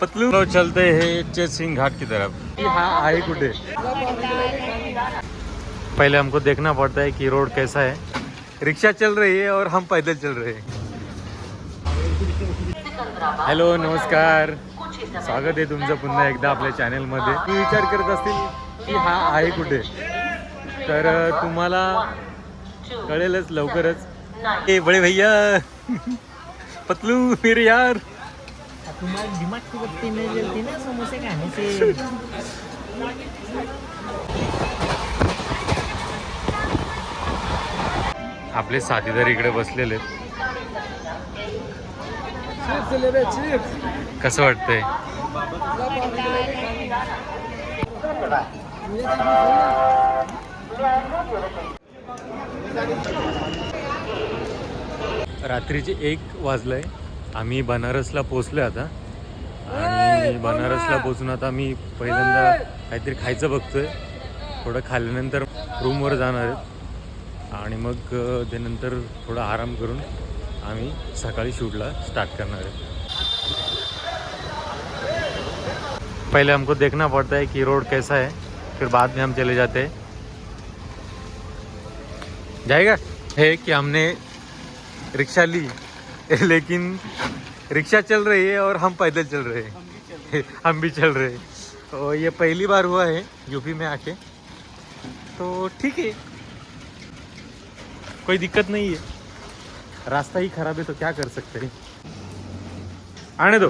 पतलू लोग चलते हैं चेत सिंह घाट की तरफ। हाँ आहे कुठे? पहले हमको देखना पड़ता है कि रोड कैसा है। रिक्शा चल रही है और हम पैदल चल रहे हैं। हॅलो नमस्कार। स्वागत आहे तुमचं पुन्हा एकदा आपल्या चॅनेलमध्ये तुम्ही विचार करत असतील की हा आहे कुठे? तर तुम्हाला कळेलच लवकरच. ए बडे भैया! पतलू फिर यार! तुम्हाला दिमाग की बत्ती नहीं जलती ना समोसे खाने से आपले साथीदार इकडे बसलेले कसं वाटतंय? रात्रीचे एक वाजलंय. आम्ही बनारसला पोचलोय आता. आणि बनारसला पोचून आता मी पहिल्यांदा काहीतरी खायचं बघतोय. थोडं खाल्ल्यानंतर रूमवर जाणार आहेत. आणि मग त्यानंतर थोडा आराम करून आम्ही सकाळी शूटला स्टार्ट करणार आहे पहले हमको देखना पड़ता है कि रोड कैसा है फिर बाद में हम चले जाते हैं. जाएगा? है कि हमने रिक्शा ली? लेकिन रिक्शा चल रही है और हम पैदल चल रहे हैं। हम भी चल रहे हैं। तो ये पहली बार हुआ है यूपी में आके। तो ठीक है। कोई दिक्कत नहीं है। रास्ता ही खराब है तो क्या कर सकते हैं? आने दो।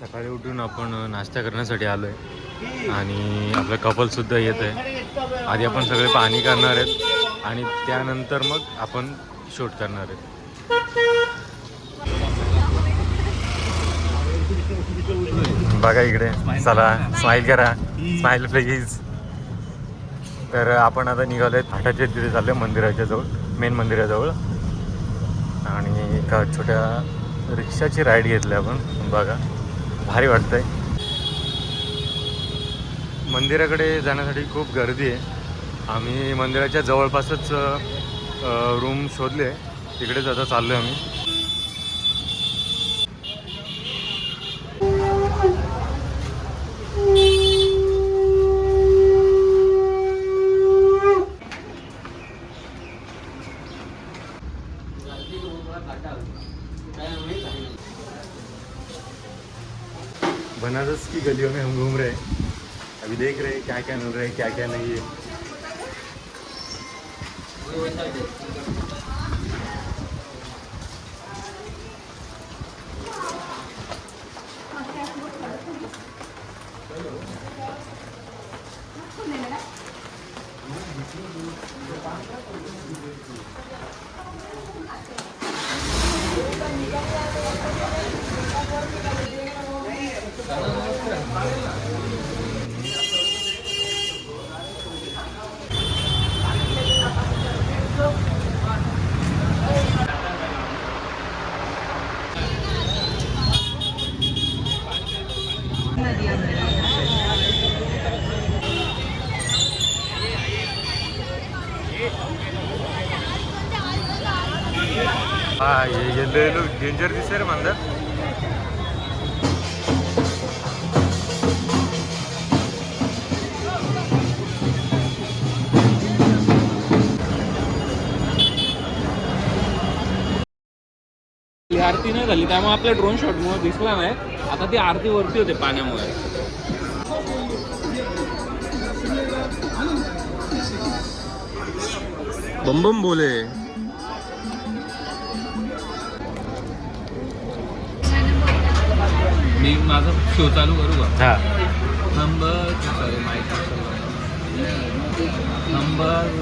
सकाळी उठून आपण नाश्ता करण्यासाठी आलोय. आणि आपलं कपल सुद्धा येत आहे. आधी आपण सगळे पाणी करणार आहेत आणि त्यानंतर मग आपण शूट करणार आहेत. बघा इकडे चला स्माईल करा. स्माईल प्लीज तर आपण आता निघालोय घाटाच्या तिथे चाललोय मंदिराच्या जवळ मेन मंदिराजवळ. आणि एका छोट्या रिक्षाची राईड घेतली आपण बघा. भारी वाटतंय. मंदिराकडे जाण्यासाठी खूप गर्दी आहे. आम्ही मंदिराच्या जवळपासच रूम शोधले. तिकडेच आता चाललो आहे आम्ही. बनारस की गलियों में हम घूम रहे हैं. अभी देख रहे हैं क्या क्या मिल रहा है क्या क्या नहीं है। म्हणतात ही आरती नाही झाली त्यामुळे आपल्या ड्रोन शॉटमुळे दिसला नाही. आता ती आरती वरती होते पाण्यामुळे. बम बम बोले. मी माझा शो चालू करू का हा नंबर सॉरी माईक नंबर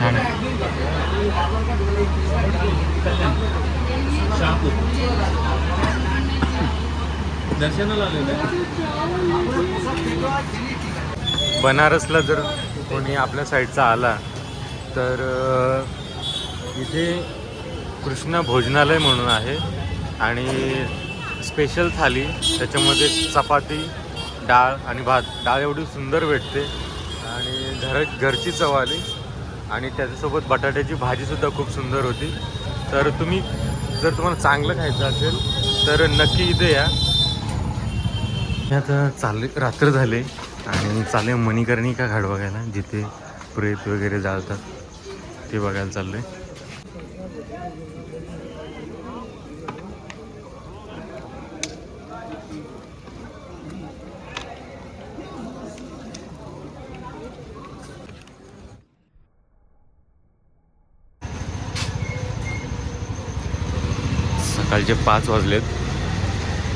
हा ना. शहापूर. दर्शनाला आलेलं आहे. बनारसला जर कोणी आपल्या साईडचा आला तर इथे कृष्णा भोजनालय म्हणून आहे आणि स्पेशल थाली त्याच्यामध्ये चपाती डाळ आणि भात. डाळ एवढी सुंदर भेटते आणि घर घरची चव आली आणि त्याच्यासोबत बटाट्याची भाजीसुद्धा खूप सुंदर होती. तर तुम्ही जर तुम्हाला चांगलं खायचं असेल तर नक्की इथे या. मी आता चालले रात्र झाले आणि चालले मणिकर्णिका घाट बघायला जिथे प्रेत वगैरे जाळतात ते बघायला चाललं आहे सकाळचे पाच वाजलेत.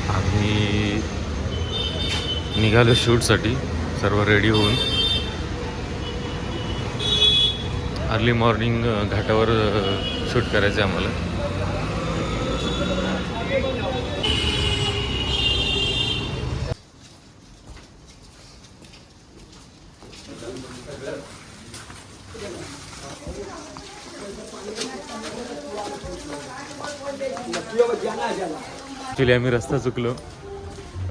आम्ही निघालो शूटसाठी सर्व रेडी होऊन. अर्ली मॉर्निंग घाटावर शूट करायचं आहे आम्हाला. ॲक्च्युली आम्ही रस्ता चुकलो.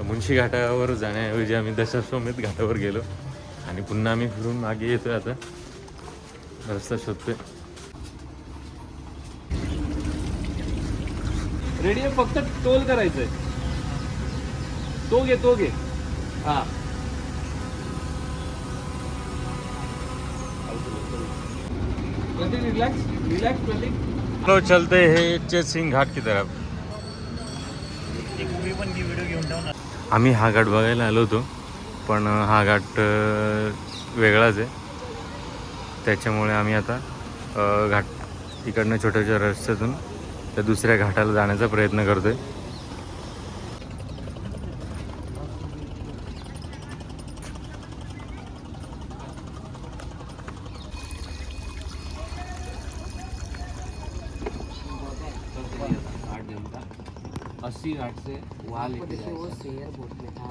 मुन्शी घाटावर जाण्याऐवजी आम्ही दशाश्वमेध घाटावर गेलो. आणि पुन्हा आम्ही फिरून मागे येतो आता. रस्ता शोधतोय. रेडी आहे फक्त टोल करायचंय. तो घे तो घे. हा. प्रतीक रिलैक्स प्रतीक चलो चलते हे चेत घाट की तरफ. आम्ही हा घाट बघायला आलो होतो पण हा घाट वेगळाच आहे. त्याच्यामुळे आम्ही आता घाट इकडनं छोट्याच्या रस्त्यातून त्या दुसऱ्या घाटाला जाण्याचा प्रयत्न करतो आहे घाट से वहाँ लेके जाएगा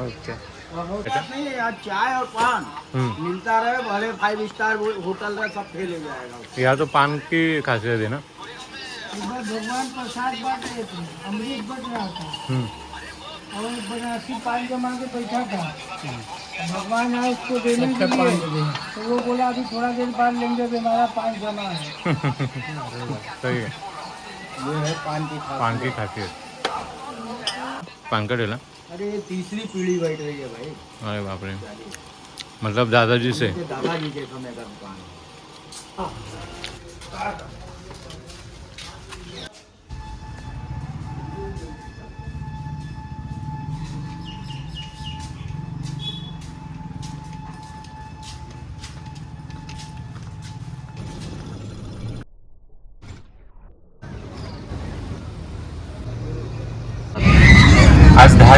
ओके नहीं है यार चाय और पान। मिलता रहे भले फाइव स्टार होटल रहे सब फेल हो जाएगा। या तो पान की खासियत है ना? इधर भगवान प्रसाद बांट रहे थे अमृत बट रहा था. और बनारसी पान जमा के बैठा था। भगवान आए उसको देने के लिए। तो वो बोला अभी थोड़ा देर बाद लेंगे भी हमारा पान जमा है। सही है। ये है पान की पान की खासियत। पान का ठेला अरे तीसरी पीढ़ी बैठ रही है भाई। अरे बाप रे मतलब दादाजी से। दादाजी के समय का दुकान।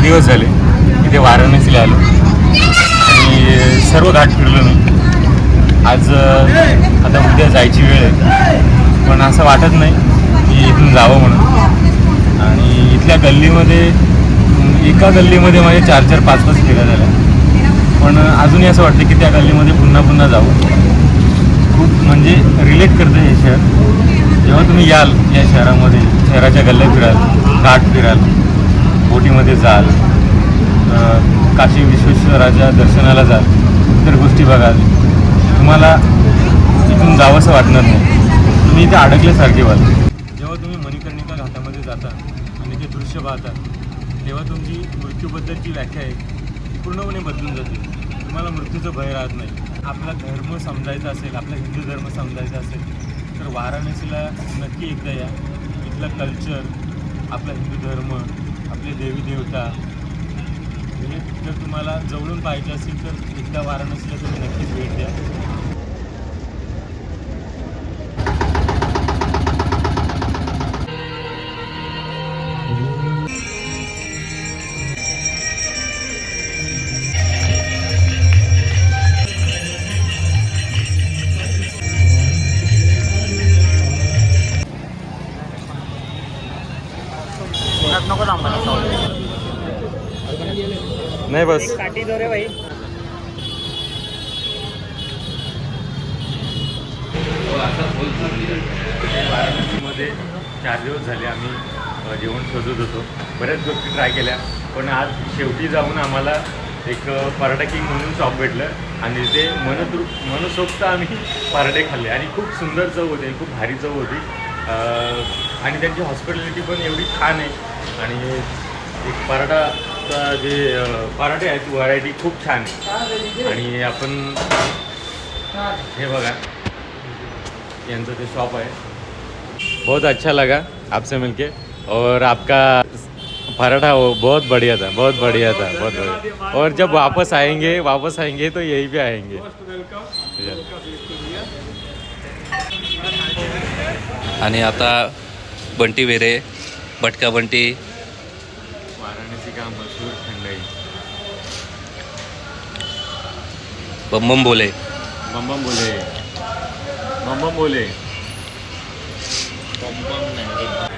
दिवस झाले. इथे वाराणसीला आलो. आणि सर्व घाट फिरलो मी. आज आता उद्या जायची वेळ आहे. पण असं वाटत नाही की इथून जावं म्हणून. आणि इथल्या गल्लीमध्ये एका गल्लीमध्ये माझे चार चार पाच पाच फिरा झाल्या. पण अजूनही असं वाटतं की त्या गल्लीमध्ये पुन्हा पुन्हा जावं खूप म्हणजे रिलेट करतं हे शहर. जेव्हा तुम्ही याल या शहरामध्ये शहराच्या गल्ल्या फिराल घाट फिराल बोटीमध्ये जाल काशी विश्वेश्वराच्या दर्शनाला जाल इतर गोष्टी बघाल. तुम्हाला इथून जावंसं वाटणार नाही. तुम्ही इथे अडकल्यासारखे व्हाल जेव्हा तुम्ही मणिकर्णिका घाटामध्ये जाता आणि ते दृश्य पाहता तेव्हा तुमची मृत्यूबद्दलची व्याख्या आहे ती पूर्णपणे बदलून जाते. तुम्हाला मृत्यूचं भय राहत नाही. आपला धर्म समजायचा असेल आपला हिंदू धर्म समजायचा असेल तर वाराणसीला नक्की एकदा या. इथलं कल्चर आपला हिंदू धर्म आपले देवी देवता. हे जर तुम्हाला जवळून पाहिजे असेल तर एकदा वाराणसीला तुम्ही नक्कीच भेट द्या. बसमध्ये चार दिवस झाले आम्ही जेवण शोधत होतो. बऱ्याच गोष्टी ट्राय केल्या. पण आज शेवटी जाऊन आम्हाला एक पराठा किंग म्हणून शॉप भेटलं. आणि ते मनतृप मनसोक्त आम्ही पराठे खाल्ले. आणि खूप सुंदर चव होते खूप भारी चव होती. आणि त्यांची हॉस्पिटॅलिटी पण एवढी छान आहे. आणि एक पराठाचा जे पराठे आहेत व्हरायटी खूप छान आहे. आणि आपण हे बघा. यांचं ते शॉप है बहुत अच्छा लगा आपसे मिलके. और आपका पराठा वो बहुत बढ़िया था बहुत बढ़िया था बहुत बढ़िया. और जब वापस आएंगे वापस आएंगे तो यहीं पे आएंगे. आणि आता बंटी वेरे बटका बंटी बम बम बोले बम बम बोले बम बम बोले भी